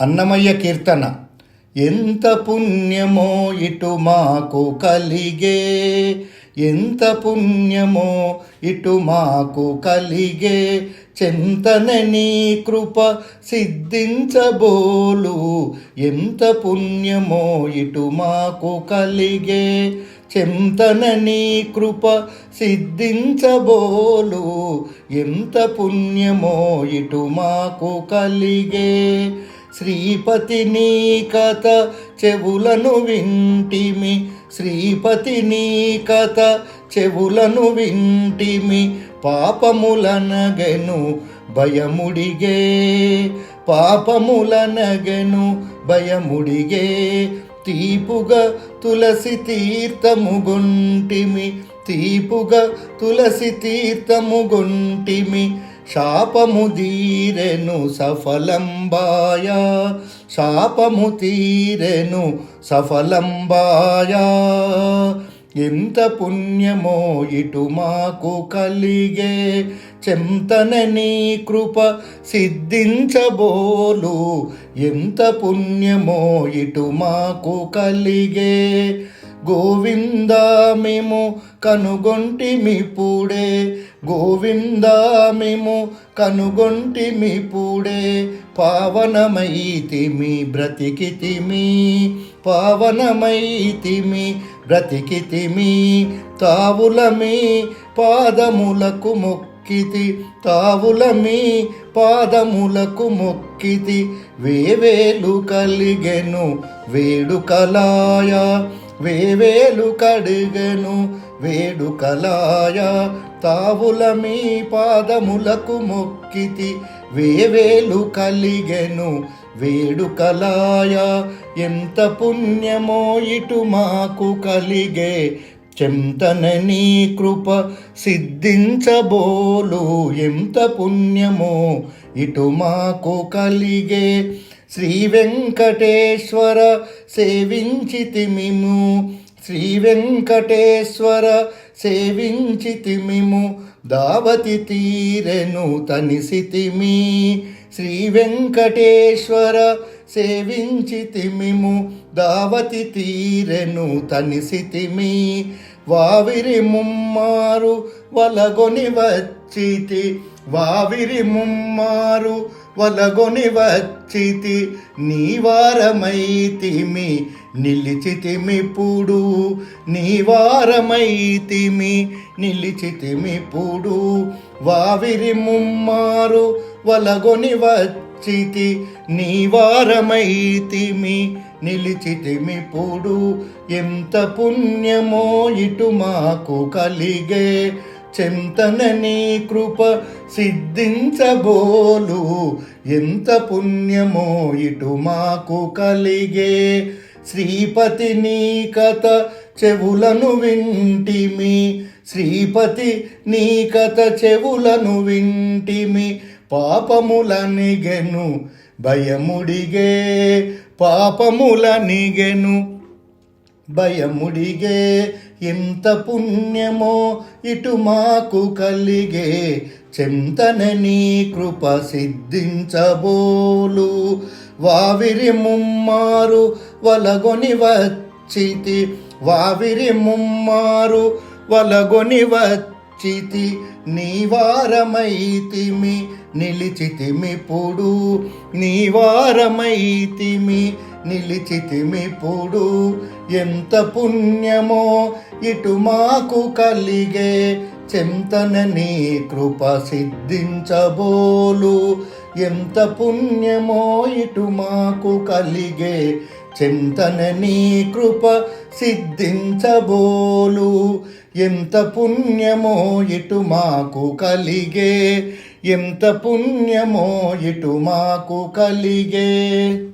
అన్నమయ్య కీర్తన. ఎంత పుణ్యమో ఇటు మాకు కలిగే. ఎంత పుణ్యమో ఇటు మాకు కలిగే. చెంతనని నీ కృప సిద్ధించబోలు. ఎంత పుణ్యమో ఇటు మాకు కలిగే. చెంతనని నీ కృప సిద్ధించబోలు. ఎంత పుణ్యమో ఇటు మాకు కలిగే. శ్రీపతి నీ కథ చెవులను వింటిమి. శ్రీపతి నీ కథ చెవులను వింటిమి. పాపములనగెను భయముడిగే. పాపములనగెను భయముడిగే. తీపుగా తులసి తీర్థముగొంటిమి తీపుగా తులసి తీర్థముగొంటిమి శాపము తీరెను సఫలంబాయ. శాపము తీరెను సఫలంబాయ. ఎంత పుణ్యమో ఇటు మాకు కలిగే చెంతన నీ కృప సిద్ధించబోలు. ఎంత పుణ్యమో ఇటు మాకు కలిగే గోవిందా మేము కనుగొంటిమిప్పుడే గోవిందా మేము కనుగొంటిమిప్పుడే పావనమైతిమి బ్రతికితిమి పావనమైతిమి బ్రతికితిమి తావులమి పాదములకు మొక్కితి తావులమి పాదములకు మొక్కితి వేవేలు కలిగెను వేడుకలాయ వేవేలు కడిగెను వేడుకలాయ తావుల మీ పాదములకు మొక్కితి వేవేలు కలిగెను వేడుకలాయ ఎంత పుణ్యమో ఇటు మాకు కలిగే చెంతన నీ కృప సిద్ధించబోలు. ఎంత పుణ్యమో ఇటు మాకు కలిగే శ్రీ వెంకటేశ్వర సేవించితిమిము. శ్రీ వెంకటేశ్వర సేవించితిమిము. దావతి తీరెను తనిసితిమి. శ్రీ వెంకటేశ్వర సేవించితిమిము. దావతి తీరెను తనిసితిమి. వావిరి ముమ్మారు వలగొని వచ్చితి వావిరి ముమ్మారు వలగొని వచ్చితి నీవారమైతిమి నిలిచితిమిప్పుడు నీవారమైతిమి నిలిచితిమిప్పుడు వావిరి ముమ్మారు వలగొని వచ్చితి నీవారమైతిమి నిలిచితిమిప్పుడు ఎంత పుణ్యమో ఇటు మాకు కలిగే చెంతన నీ కృప సిద్ధించబోలు. ఎంత పుణ్యమో ఇటు మాకు కలిగే. శ్రీపతి నీ కథ చెవులను వింటిమి. శ్రీపతి నీ కథ చెవులను వింటిమి. పాపములనిగెను భయముడిగే. పాపములనిగెను భయముడిగే. ఎంత పుణ్యమో ఇటు మాకు కలిగే చింతనని కృప సిద్ధించబోలు. వావిరి ముమ్మారు వలగొని వచ్చితి వావిరి ముమ్మారు వలగొని వచ్చితి నీవారమైతిమి నిలిచితిమిప్పుడు నీవారమైతిమి నిలిచితిమిప్పుడు ఎంత పుణ్యమో ఇటు మాకు కలిగే చింతన నీ కృప సిద్ధించబోలు. ఎంత పుణ్యమో ఇటు మాకు కలిగే చింతన నీ కృప సిద్ధించబోలు. ఎంత పుణ్యమో ఇటు మాకు కలిగే ఎంత పుణ్యమో ఇటు మాకు కలిగే.